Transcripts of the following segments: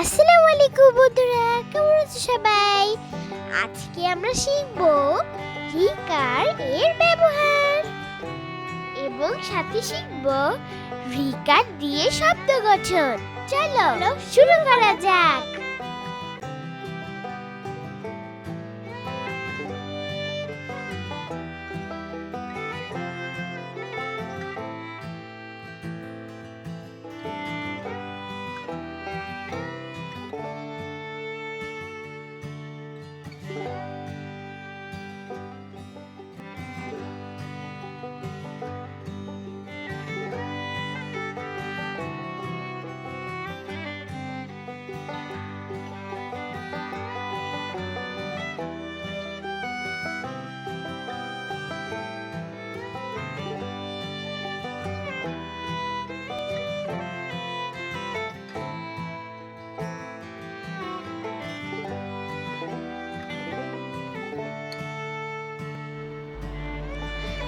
আসসালামু আলাইকুম বন্ধুরা, কেমন আছো সবাই? আজকে আমরা শিখব রিকার এর ব্যবহার। এবং সাথে শিখব রিকার দিয়ে শব্দ গঠন। চলো, শুরু করা যাক।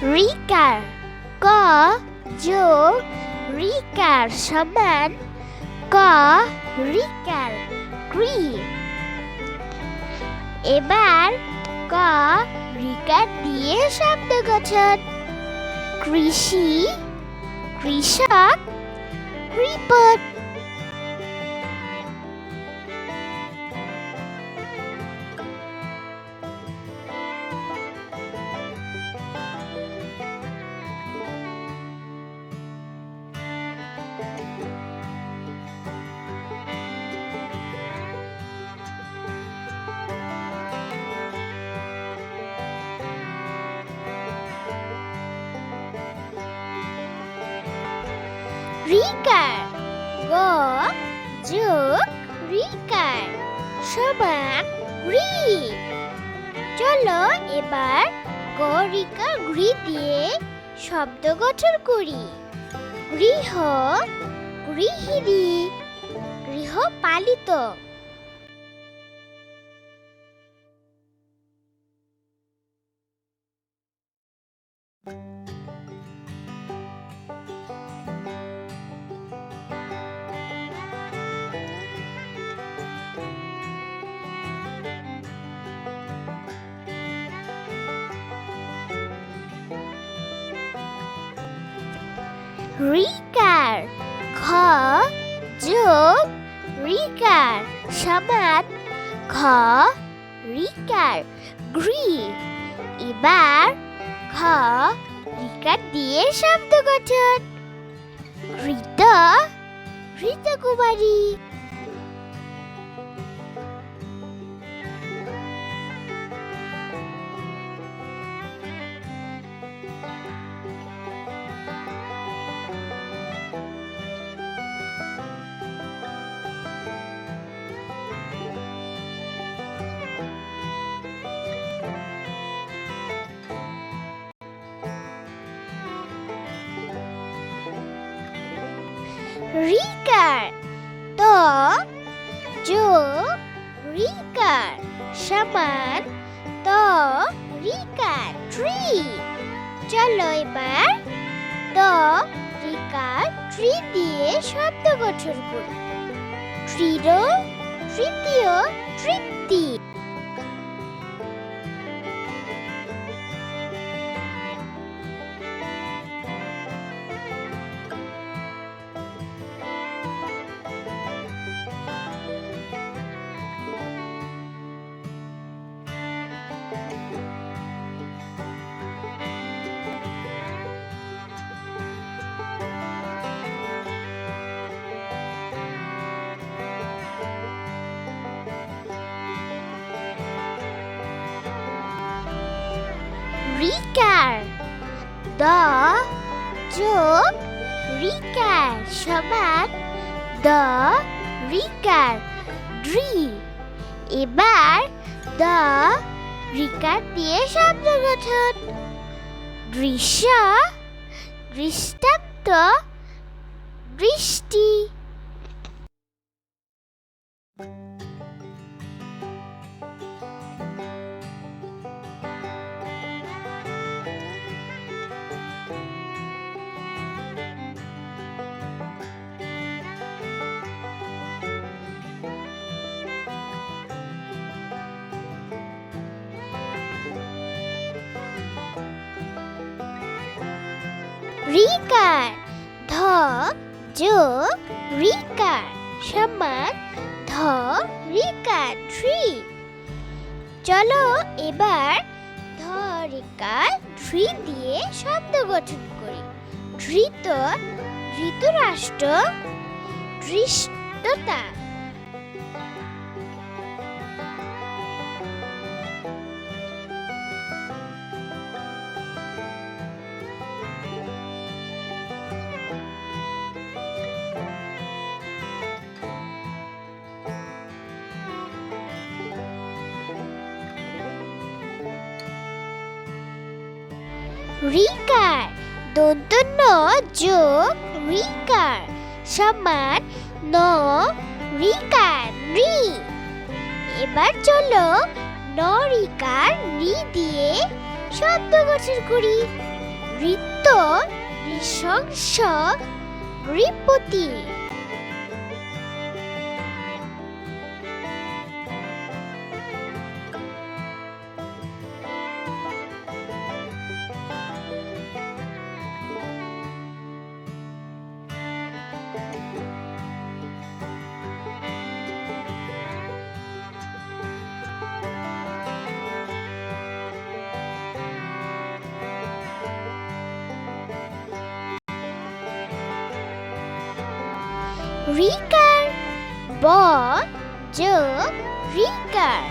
রিকার ক যোগ রিকার সমান ক রিকার ক্রি এবার ক রিকার দিয়ে শব্দ গঠন। কৃষি। কৃষক। রিপোর্ট। রিকার গ যোগ রিকার সমান রি চলো এবার গ রিকার গ্রি দিয়ে শব্দ গঠন করি। গৃহ, গৃহিণী, গৃহপালিত। রিকার খ যোগ রিকার সমান খ রিকার গ্রি এবার খ রিকার দিয়ে শব্দ গঠন ঋত ঋত রিকার ত যোগ রিকার সমান ত রিকার ট্রি চলো এবার ত রিকার ট্রি দিয়ে শব্দ গঠন করি ট্রির তৃতীয় তৃপ্তি রিকার দ যোগ রিকার সমান দ রিকার ড্রি এবার দ রিকার দিয়ে শব্দ গঠন দৃশ্য দৃষ্টান্ত বৃষ্টি রিকার। ধ যোগ রিকার। সমান ধ, রিকার। থ্রি। চলো এবার ধ, রিকার ট্রি দিয়ে শব্দ গঠন করি। ধৃত, ধৃতরাষ্ট্র, ধৃষ্টতা। রিকার। দন্ত ন যোগ রিকার সমান ন রিকার রি। এবার চলো ন রিকার রি দিয়ে শব্দ গঠন করি। ঋত্য নৃশংস, রিপতি। রিকার ব যোগ রিকার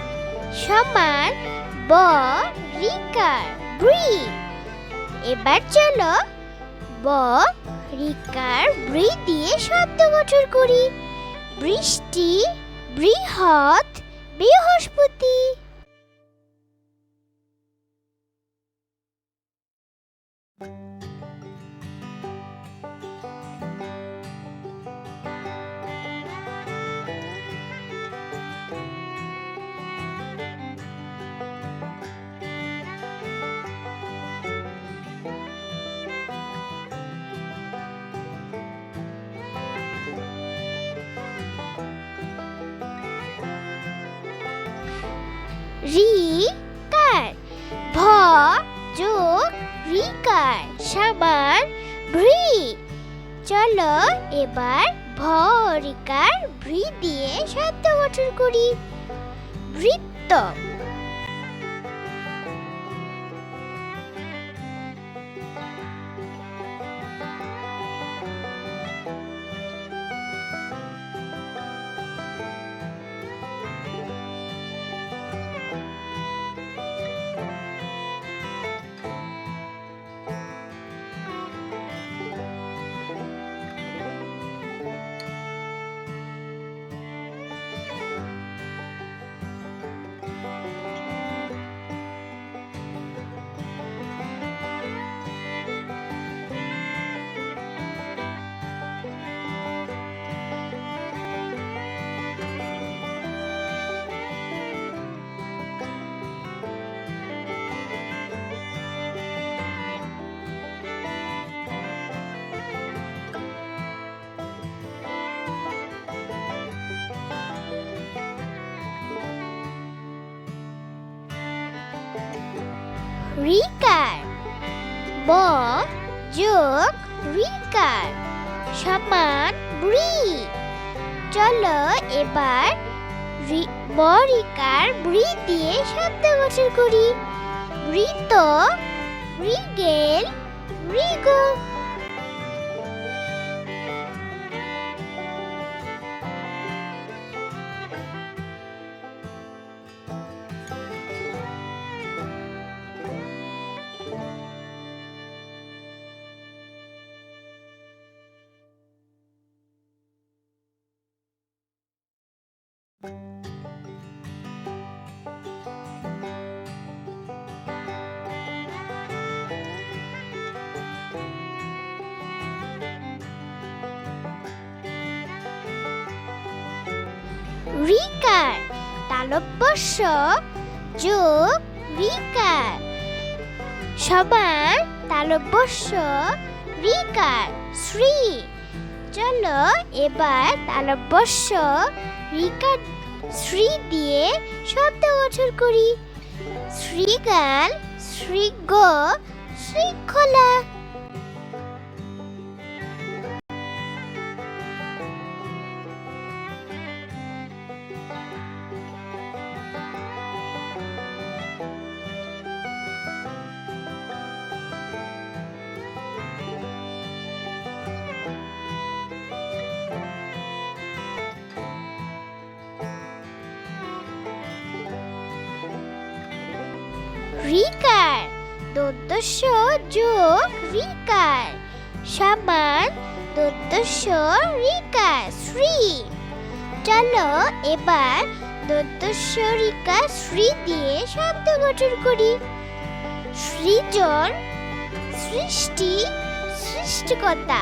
সমান ব রিকার ব্রি এবার চলো ব রিকার ব্রি দিয়ে শব্দ গঠন করি। বৃষ্টি, বৃহৎ, বৃহস্পতি। রিকার। ভ যোগ রিকার সাবার ভ্রি। চলো এবার ভ রিকার ভ্রি দিয়ে শব্দ গঠন করি। বৃত্ত। রিকার ব যোগ রিকার সমান ব্রি চলো এবার বরিকার ব্রি দিয়ে শব্দ গঠন করি। বৃত রিগেল রিকার তালব্যস্য যোগ রিকার সমান তালব্যস্য রিকার শ্রী চলো এবার তালব্যস্য রিকার শ্রী দিয়ে শব্দ গঠন করি। শ্রীগান শৃঙ্গ শৃঙ্খলা রিকার দন্তস্ব যোগ রিকার সমান দন্তস্ব রিকার শ্রী চলো এবার দন্তস্ব রিকার শ্রী দিয়ে শব্দ গঠন করি। সৃজন সৃষ্টি সৃষ্টিকর্তা।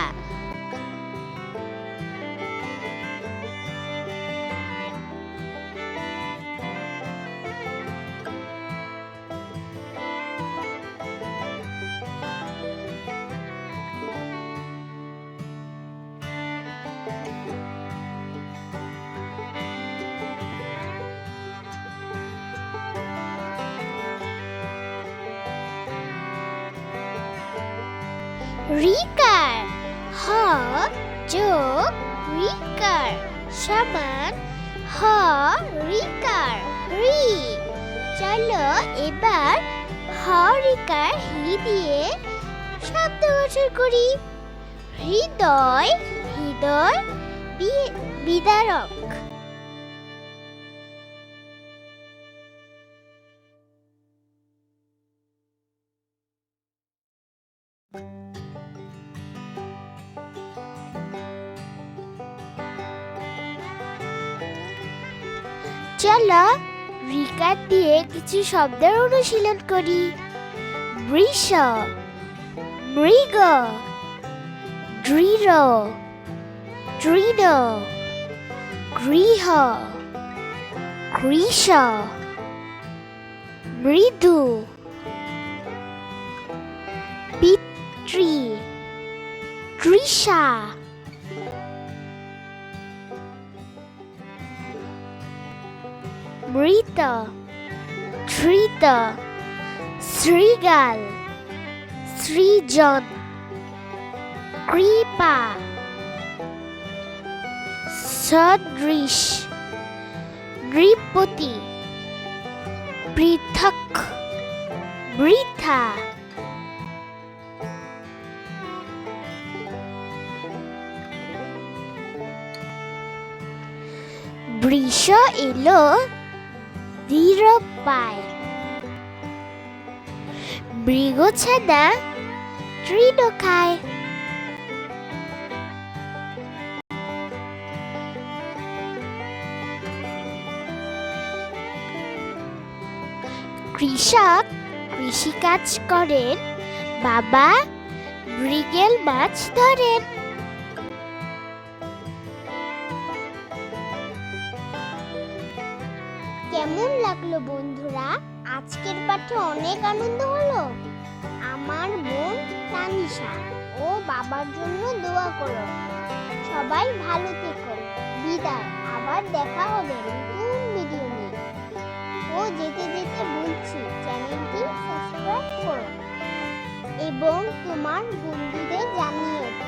রিকার হ যোগ রিকার সমান হ রিকার রি চলো এবার হ রিকার হি দিয়ে শব্দ গঠন করি হৃদয় হৃদয় বিদারক চলো রিকার দিয়ে কিছু শব্দের অনুশীলন করি। বৃষ, মৃগ, দৃঢ় দৃঢ়, গৃহ, কৃষ, মৃদু, পিতৃ, তৃষা। মৃত ধৃত শ্রীগাল সৃজন কৃপা সদৃশ নৃপতি পৃথক বৃথা বৃষ এলো দৃঢ় পায়। মৃগছানা তৃণ খায়। কৃষক কৃষিকাজ করেন বাবা মৃগেল মাছ ধরেন। কেমন লাগল বন্ধুরা? আজকের পাঠে অনেক আনন্দ হলো। আমার বোন তানিশা, ও বাবার জন্য দোয়া করো। সবাই ভালো থেকো। বিদায়। আবার দেখা হবে নতুন ভিডিও নিয়ে। ও যেতে যেতে বলছি, চ্যানেলটি সাবস্ক্রাইব করো। এবং তোমার বন্ধুদের জানাও